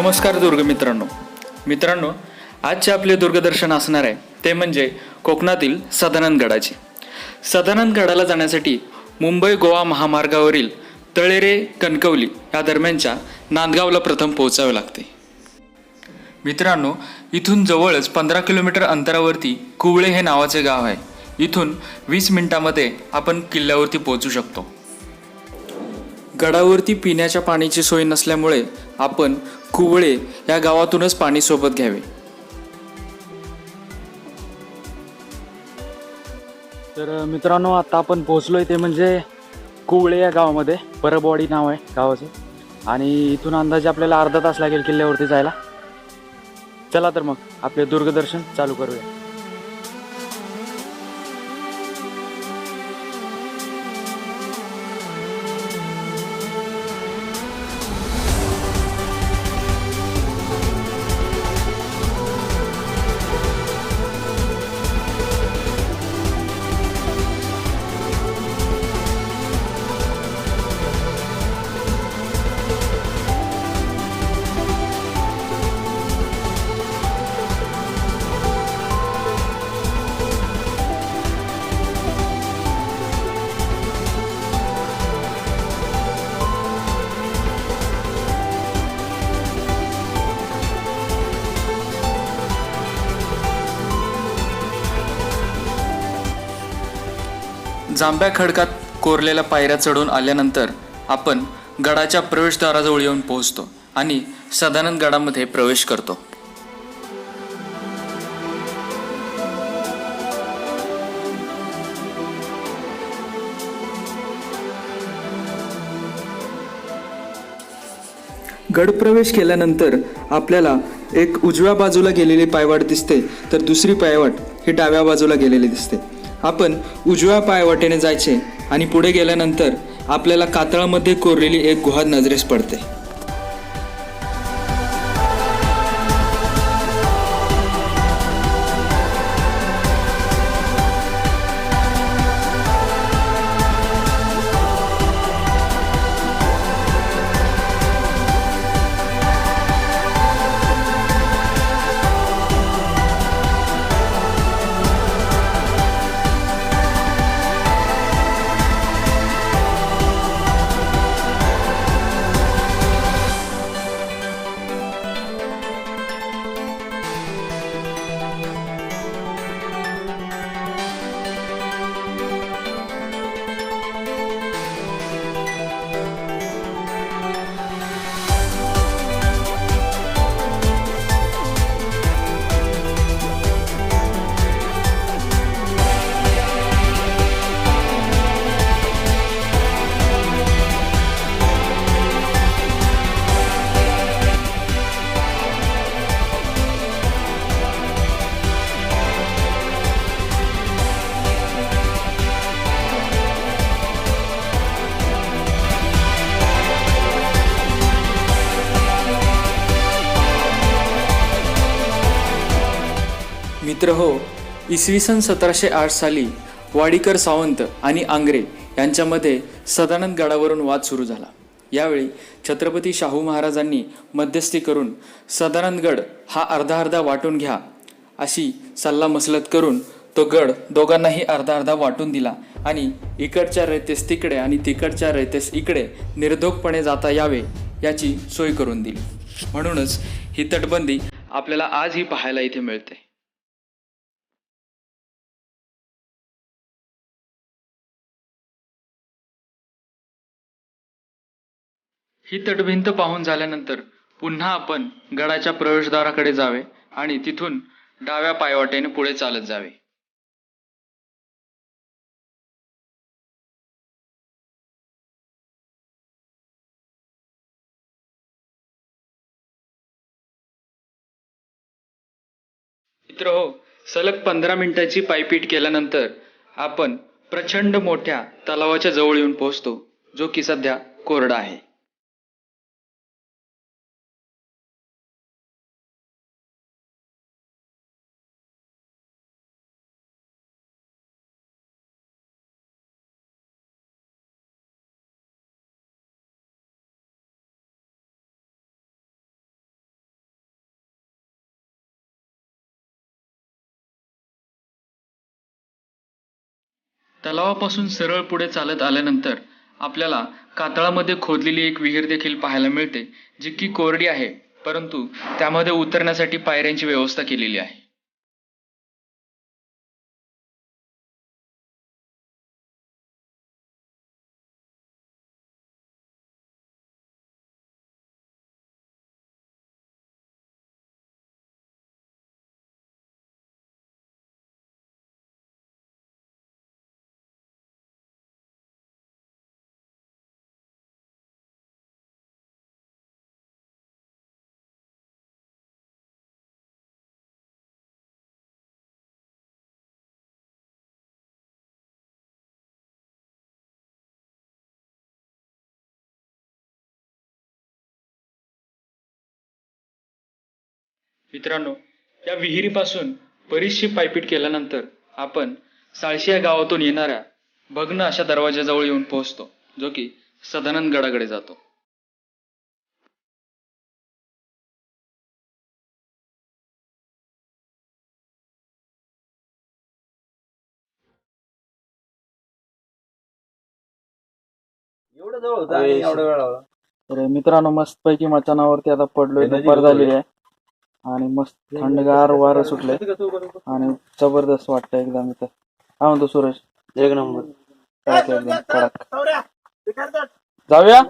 नमस्कार दुर्ग मित्रांनो. मित्रांनो आजचे आपले दुर्गदर्शन असणार आहे ते म्हणजे कोकणातील सदानंद गडाचे सदानंद गडाला जाण्यासाठी मुंबई गोवा महामार्गावरील तळेरे कणकवली या दरम्यानच्या नांदगावला प्रथम पोहोचावे लागते. मित्रांनो इथून जवळच पंधरा किलोमीटर अंतरावरती कुवळे हे नावाचे गाव आहे. इथून वीस मिनिटामध्ये आपण किल्ल्यावरती पोहोचू शकतो. गडावरती पिण्याच्या पाण्याची सोय नसल्यामुळे आपण कुवळे या गावातूनच पाणी सोबत घ्यावे. तर मित्रांनो आता आपण पोहोचलोय ते म्हणजे कुवळे या गावामध्ये. परबवाडी नाव आहे गावाचं. आणि इथून अंदाजे आपल्याला अर्धा तास लागेल किल्ल्यावरती जायला. चला तर मग आपले दुर्गदर्शन चालू करूया. जांभ्या खडकात कोरलेल्या पायऱ्या चढून आल्यानंतर आपण गडाच्या प्रवेशद्वाराजवळ येऊन पोहोचतो आणि सदानंद गडामध्ये प्रवेश करतो. गडप्रवेश केल्यानंतर आपल्याला एक उजव्या बाजूला गेलेली पायवाट दिसते तर दुसरी पायवाट ही डाव्या बाजूला गेलेली दिसते. आपण उजव्या पायवाटेने जायचे आणि पुढे गेल्यानंतर आपल्याला कातळामध्ये कोरलेली एक गुहा नजरेस पडते. मित्र हो इसवी सन सतराशे आठ साली वाडीकर सावंत आणि आंग्रे यांच्यामध्ये सदानंद गडावरून वाद सुरू झाला. यावेळी छत्रपती शाहू महाराजांनी मध्यस्थी करून सदानंद गड हा अर्धा अर्धा वाटून घ्या अशी सल्ला मसलत करून तो गड दोघांनाही अर्धा अर्धा वाटून दिला आणि इकडच्या रयतेस तिकडे आणि तिकडच्या रयतेस इकडे निर्धोकपणे जाता यावे याची सोय करून दिली. म्हणूनच ही तटबंदी आपल्याला आजही पाहायला इथे मिळते. ही तटभिंत पाहून झाल्यानंतर पुन्हा आपण गडाच्या प्रवेशद्वाराकडे जावे आणि तिथून डाव्या पायवाटेने पुढे चालत जावे. मित्र हो सलग पंधरा मिनिटाची पायपीट केल्यानंतर आपण प्रचंड मोठ्या तलावाच्या जवळ येऊन पोहोचतो जो की सध्या कोरडा आहे. तलावापासून सरळ पुढे चालत आल्यानंतर आपल्याला कातळामध्ये खोदलेली एक विहीर देखील पाहायला मिळते जी की कोरडी आहे परंतु त्यामध्ये उतरण्यासाठी पायऱ्यांची व्यवस्था केलेली आहे. मित्रांनो या विहिरीपासून बरीचशी पायपीट केल्यानंतर आपण साळशी या गावातून येणाऱ्या भग्न अशा दरवाजाजवळ येऊन पोहोचतो जो की सदानंद गडाकडे जातो. एवढं जवळ होतं आणि एवढा वेळ लावला तर मित्रांनो मस्तपैकी मचानावरती आता पडलोय दुपार झालेली आहे. आणि मस्त थंडगार वारं सुटलंय. आणि जबरदस्त वाटतं एकदम इथं. काय म्हणतो सुरेश? एक नंबर. कडक एकदम? कडक. जाऊया?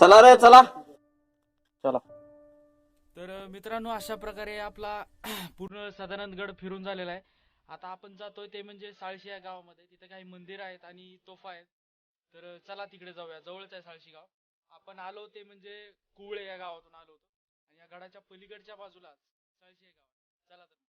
चला रे चला. चला. तर मित्रांनो अशा प्रकारे आपला पूर्ण सदानंद गड फिरून झालेला आहे. आता आपण जातोय ते म्हणजे साळशी या गावामध्ये. तिथे काही मंदिर आहेत आणि तोफा आहेत. तर चला तिकडे जाऊया. जवळच आहे साळशी गाव. आपण आलो ते म्हणजे कुवळे या गावातून आलो होतो. या गडाच्या पलीकडच्या बाजूलाच चाळशी हे गाव आहे. चला तर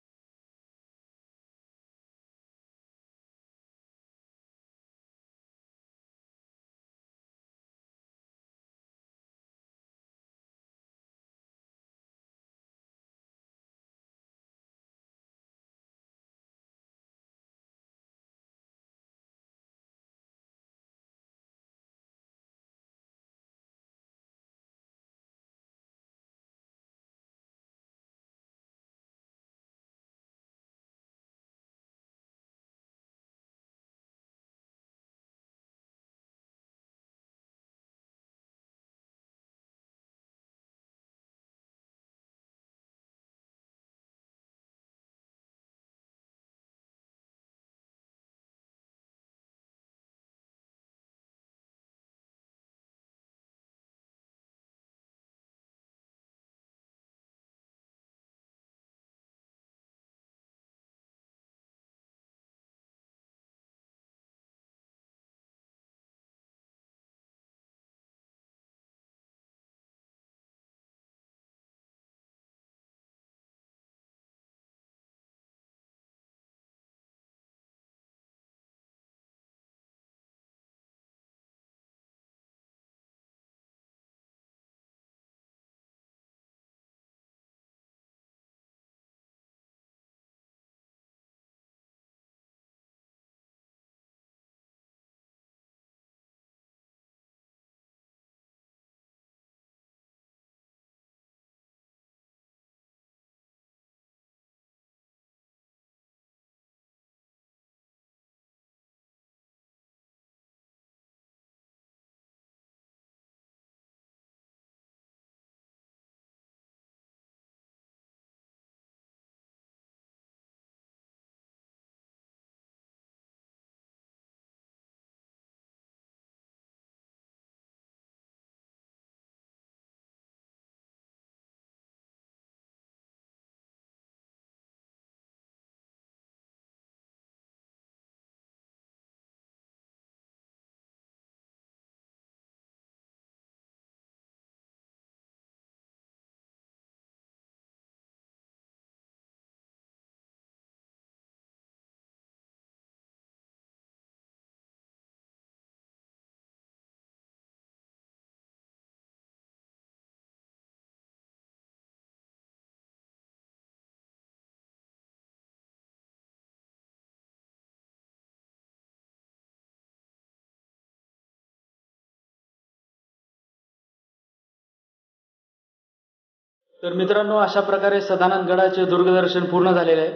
तर मित्रांनो अशा प्रकारे सदानंद गडाचे दुर्गदर्शन पूर्ण झालेले आहे.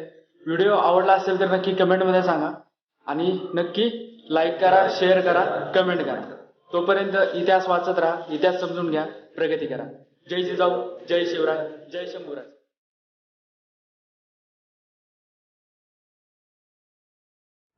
व्हिडिओ आवडला असेल तर नक्की कमेंटमध्ये सांगा. आणि नक्की लाईक करा शेअर करा कमेंट करा. तोपर्यंत इतिहास वाचत राहा इतिहास समजून घ्या प्रगती करा. जय जिजाऊ जय शिवराय जय शंभूराज.